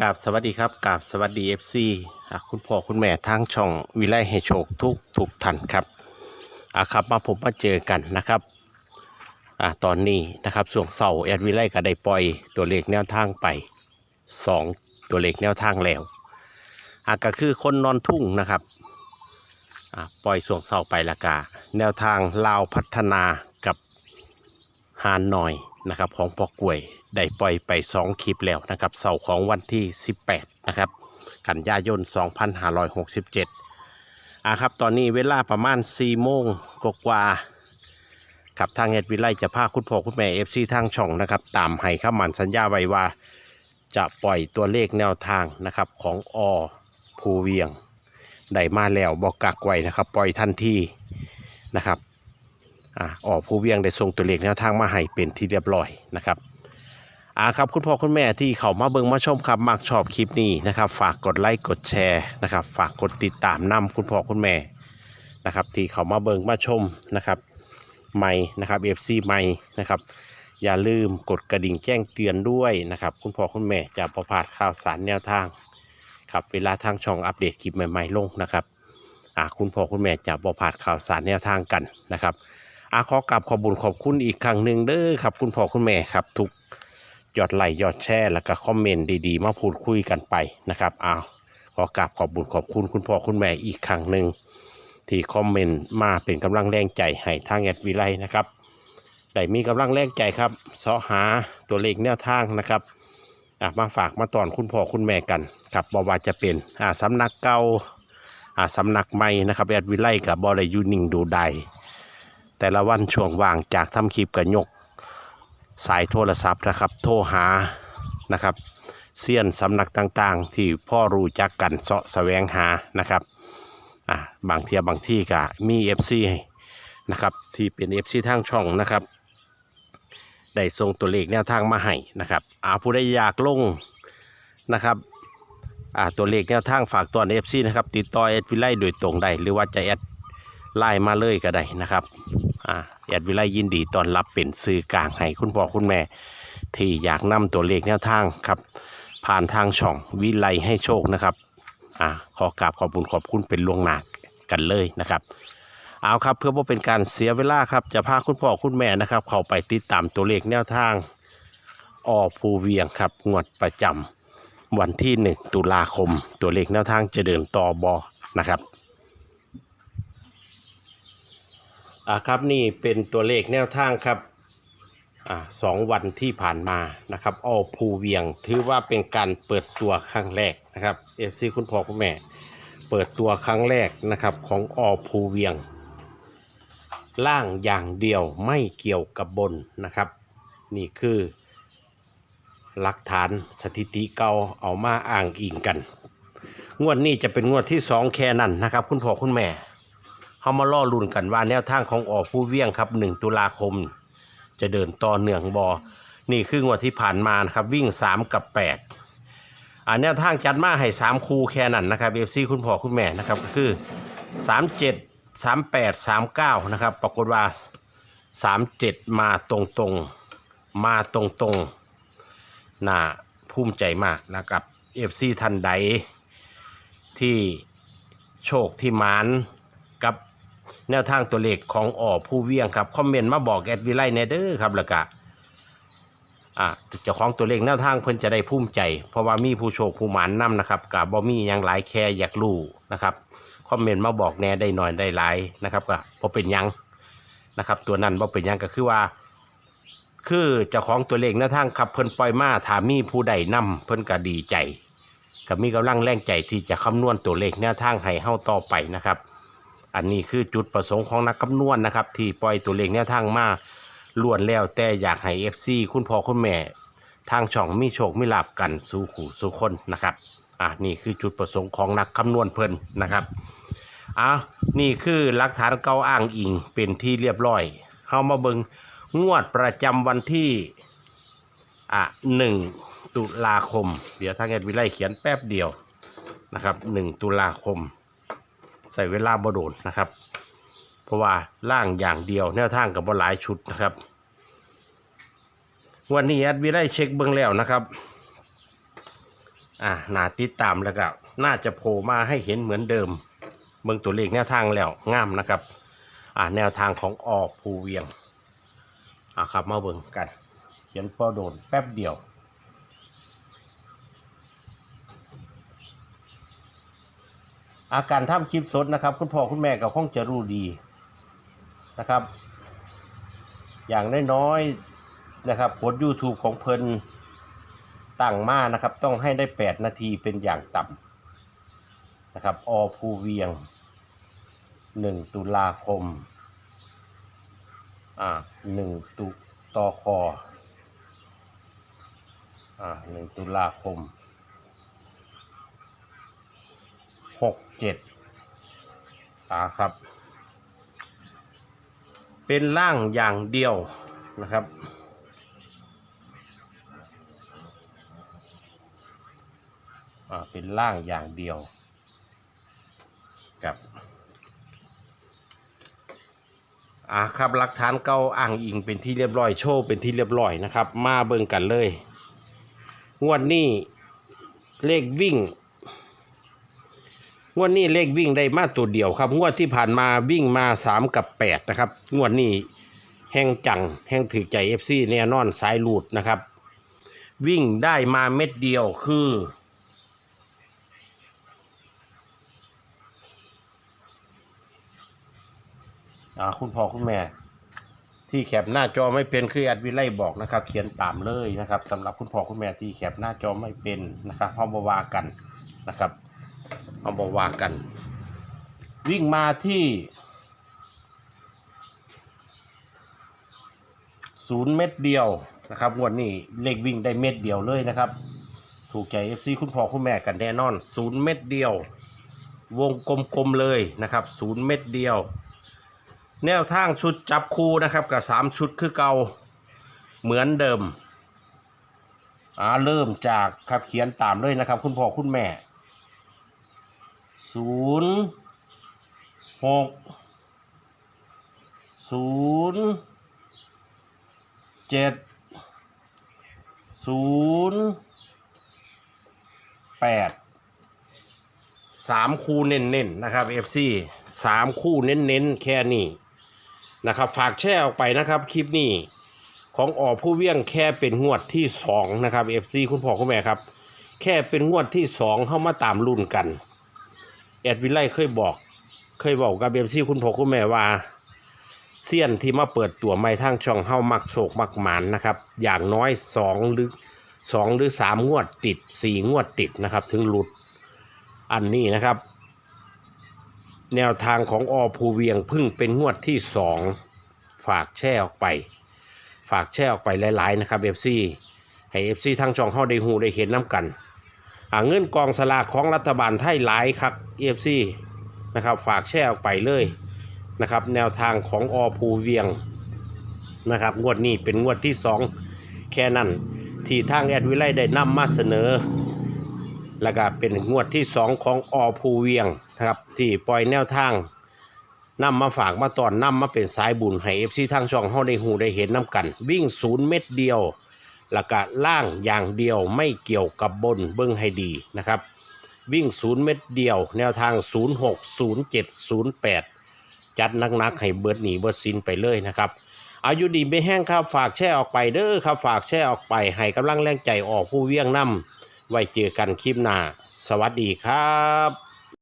กราบสวัสดีครับกราบสวัสดีเอฟซีคุณพ่อคุณแม่ทางช่องวิไลให้โชคทุกทุกท่านครับอะครับมาผมมาเจอกันนะครับอะตอนนี้นะครับส่วงเสาแอดวิไลก็ได้ปล่อยตัวเลขแนวทางไปสองตัวเลขแนวทางแล้วอะก็คือคนนอนทุ่งนะครับอะปล่อยส่วงเสาไปละกาแนวทางลาวพัฒนากับฮานหน่อย นะครับของปอกล้วยได้ปล่อยไป 2คลิปแล้วนะครับเสาร์ของวันที่ 18 นะครับ กันยายน 2567อะครับตอนนี้เวลาประมาณ4โมงกว่าครับทางเอ็ดวิไลจะพาคุณพ่อคุณแม่เอฟซีทางช่องนะครับตามให้ข้ามันสัญญาไว้ว่า จะปล่อยตัวเลขแนวทางนะครับของอภูเวียงได้มาแล้วบอกกักไว้นะครับ ปล่อยทันทีนะครับ อ่าออภูเวียงได้ส่งตัวเลขแนวทางมาให้เป็นที่เรียบร้อยนะครับอ่าครับคุณพ่อคุณแม่ที่เขามาเบิ่งมาชมครับมักชอบคลิปนี้นะครับ ฝากกดไลค์กดแชร์นะครับ ฝากกดติดตามนำคุณพ่อคุณแม่นะครับที่เขามาเบิ่งมาชมนะครับใหม่นะครับ FC ใหม่นะครับอย่าลืมกดกระดิ่งแจ้งเตือนด้วยนะครับ คุณพ่อคุณแม่จะประพาดข่าวสารแนวทางครับเวลาทางช่องอัปเดตคลิปใหม่ ๆ ลงนะครับอ่าคุณพ่อคุณแม่จะประพาดข่าวสารแนวทางกันนะครับ อาขอกราบขอบบุญขอบคุณอีกครั้งหนึ่งเด้อครับ คุณพ่อคุณแม่ครับทุกยอดไลค์ยอดแชร์แล้วก็คอมเมนต์ดีๆ มาพูดคุยกันไปนะครับอ้าวขอกราบขอบบุญขอบคุณคุณพ่อคุณแม่อีกครั้งหนึ่งที่คอมเมนต์มาเป็นกำลังแรงใจให้ทางแอดวิไลนะครับได้มีกำลังแรงใจครับเสาะหาตัวเลขแนวทางนะครับมาฝากมาตอนคุณพ่อคุณแม่กันครับบว่าจะเป็นอ่าสำนักเก่าอ่าสำนักใหม่นะครับแอดวิไลกับบอได้อยูนิงดูใด แต่ละวันช่วงว่างจากทำคลิปกับยก สายโทรศัพท์นะครับ โทรหานะครับเซียนสำนักต่างๆ ที่พ่อรู้จักกันเสาะแสวงหานะครับอะบางเทียบางที่ก็มี FC นะครับที่เป็น FC ทางช่องนะครับได้ส่งตัวเลขแนวทางมาให้นะครับอาผู้ใดอยากลงนะครับอ่าตัวเลขแนวทางฝากตัวใน FC นะครับติดต่อแอดวิไลโดยตรงได้หรือว่าจะแอดไลน์มาเลยก็ได้นะครับ อ่าแอดวิไลยินดีตอนรับเป็นสื่อกลางให้คุณพ่อคุณแม่ ที่อยากนำตัวเลขแนวทางครับ ผ่านทางช่องวิไลให้โชคนะครับอ่าขอกราบขอบคุณขอบคุณเป็นล่วงหน้ากันเลยนะครับ เอาครับเพื่อว่าเป็นการเสียเวลาครับจะพาคุณพ่อคุณแม่นะครับ เข้าไปติดตามตัวเลขแนวทางอภูเวียงครับงวดประจำวันที่ 1 ตุลาคม ตัวเลขแนวทางจะเดินต่อบอนะครับ อ่าครับนี่เป็นตัวเลขแนวทางครับอ่าสองวันที่ผ่านมานะครับออภูเวียง ถือว่าเป็นการเปิดตัวครั้งแรกนะครับเอฟซีคุณพ่อคุณแม่ เปิดตัวครั้งแรกนะครับของอภูเวียง ล่างอย่างเดียวไม่เกี่ยวกับบนนะครับ นี่คือหลักฐานสถิติเก่าเอามาอ้างอิงกัน งวดนี้จะเป็นงวดที่สองแค่นั้นนะครับ คุณพ่อคุณแม่ เขามาล่อลุ่นกันว่าแนวทางของออกผู้เวียงครับ 1 ตุลาคม จะเดินต่อเนื่องบอนี่คืองวดที่ผ่านมานะครับวิ่ง 3 กับ 8อ่าแนวทางจัดมาให้ 3 คู่แค่นั้นนะครับเอฟซีคุณพ่อคุณแม่นะครับก็คือ 37 38 39นะครับปรากฏว่า 37 มาตรงๆมาตรงๆน่าภูมิใจมากนะครับเอฟซีทันใดที่โชคที่มาน แนวทางตัวเลขของอ่อผู้เวียงครับคอมเมนต์มาบอกแอดวิไลเนเดอร์ครับแล้วก็อ่าเจ้าของตัวเลขแนวทางเพิ่นจะได้ภูมิใจ เพราะว่ามีผู้โชคผู้หมานนํนะครับกับบอมี่ยังหลายแค่อยากรู้นะครับคอมเมนต์มาบอกแน่ได้หน่อยได้หลายนะครับก็บ่เป็นยังนะครับ ตัวนั้นบ่เป็นยังก็คือว่า คือเจ้าของตัวเลขแนวทางครับเพิ่นปล่อยมาถามีผู้ใดนํเพิ่นก็ดีใจก็มีกำลังแรงใจที่จะคำนวณตัวเลขแนวทางให้เฮาต่อไปนะครับ อันนี้คือจุดประสงค์ของนักคำนวณนะครับ ที่ปล่อยตัวเลขแนวทางมาล้วนแล้วแต่อยากให้ FC คุณพ่อคุณแม่ ทางช่องมีโชคมีลาบกันสู่ขู่สู่คนนะครับอะนี่คือจุดประสงค์ของนักคำนวณเพิ่นนะครับอะนี่คือหลักฐานเก่าอ้างอิงเป็นที่เรียบร้อยเฮามาเบิงงวดประจำวันที่อะหนึ่งตุลาคม เดี๋ยวทางแอดวิไลเขียนแป๊บเดียวนะครับหนึ่งตุลาคม ใส่เวลาบ่โดนนะครับ เพราะว่าล่างอย่างเดียวแนวทางกับบ่หลายชุดนะครับ วันนี้แอดวิไลเช็คเบื้องแล้วนะครับ อ่าน่าติดตามแล้วก็น่าจะโผล่มาให้เห็นเหมือนเดิม เบิ่งตัวเลขแนวทางแล้วงามนะครับ อ่าแนวทางของออกภูเวียงอ่าครับมาเบิ่งกันเขียนพอโดนแป๊บเดียว อาการทำคลิปสดนะครับ คุณพ่อคุณแม่ก็คงจะรู้ดีนะครับ อย่างน้อยๆนะครับกด YouTube ของเพิ่นตั้งมานะครับ ต้องให้ได้ 8 นาทีเป็นอย่างต่ำนะครับ อภูเวียง 1 ตุลาคม อ่า1ตุตอคออ่า1ตุลาคม หกเจ็ดอ่าครับ เป็นร่างอย่างเดียวนะครับ อ่า เป็นร่างอย่างเดียวกับอ่าครับหลักฐานเก่าอ้างอิงเป็นที่เรียบร้อยโชว์เป็นที่เรียบร้อยนะครับ มาเบิ่งกันเลย งวดนี้เลขวิ่ง งวดนี้เลขวิ่งได้มาตัวเดียวครับ งวดที่ผ่านมาวิ่งมาสามกับแปดนะครับ งวดนี้แห้งจังแห้งถือใจเอฟซีแน่นอนสายหลุดนะครับ วิ่งได้มาเม็ดเดียวคือ อ่าคุณพ่อคุณแม่ ที่แคปหน้าจอไม่เป็นคือแอดวิไลบอกนะครับ เขียนตามเลยนะครับสำหรับคุณพ่อคุณแม่ที่แคปหน้าจอไม่เป็นนะครับเฮาบวากันนะครับ เอาบอกว่ากัน วิ่งมาที่ศูนย์เม็ดเดียวนะครับงวดนี้เลขวิ่งได้เม็ดเดียวเลยนะครับ ถูกใจ FC คุณพ่อคุณแม่กันแน่นอนศูนย์เม็ดเดียว วงกลมๆเลยนะครับศูนย์เม็ดเดียว แนวทางชุดจับคู่นะครับกับสามชุดคือเก่าเหมือนเดิมอ่าเริ่มจากครับเขียนตามเลยนะครับ คุณพ่อคุณแม่ ศูนย์หกศูนย์เจ็ดศูนย์แปดสามคู่เน้นๆนะครับ FC สามคู่เน้นๆ แค่นี้นะครับ ฝากแชร์ออกไปนะครับ คลิปนี้ของออผู้เวี่ยงแค่เป็นงวดที่สองนะครับ FC คุณพ่อคุณแม่ครับ แค่เป็นงวดที่สองเข้ามาตามรุ่นกัน แอดวิไลเคยบอก เคยบอกกับเบมซี่คุณพ่อคุณแม่ว่าเซียนที่มาเปิดตัวไม่ทางช่องเฮามักโศกมักหมานนะครับ อย่างน้อยสองหรือสองหรือสามงวดติดสี่งวดติดนะครับ ถึงหลุดอันนี้นะครับ แนวทางของอภูเวียงพึ่งเป็นงวดที่สองฝากแช่ออกไป ฝากแช่ออกไปหลาย ๆ นะครับเอฟซีให้เอฟซีทางช่องเฮาได้หูได้เห็นน้ำกัน เงินกองสลากของรัฐบาลไทยหลายครับ EFC นะครับฝากแชร์ออกไปเลยนะครับแนวทางของอภูเวียงนะครับงวดนี้เป็นงวดที่ 2 แค่นั้น ที่ทางแอดวิไลได้นำมาเสนอ แล้วก็เป็นงวดที่ 2 ของอภูเวียงนะครับที่ปล่อยแนวทางนำมาฝากมาตอนนำมาเป็นสายบุญให้ FC ทางช่องเฮาได้หูได้เห็นน้ำกัน วิ่งศูนย์เม็ดเดียว แล้วก็ล่างอย่างเดียวไม่เกี่ยวกับบนเบิ้งให้ดีนะครับ วิ่งศูนย์เม็ดเดียว แนวทาง 06 07 08 จัดนักๆให้เบิดหนีเบิดสินไปเลยนะครับอายุดีไม่แห้งครับฝากแช่ออกไปเด้อครับฝากแช่ออกไปให้กำลังแรงใจออกผู้เวียงนำไว้เจอกันคลิปหน้า สวัสดีครับ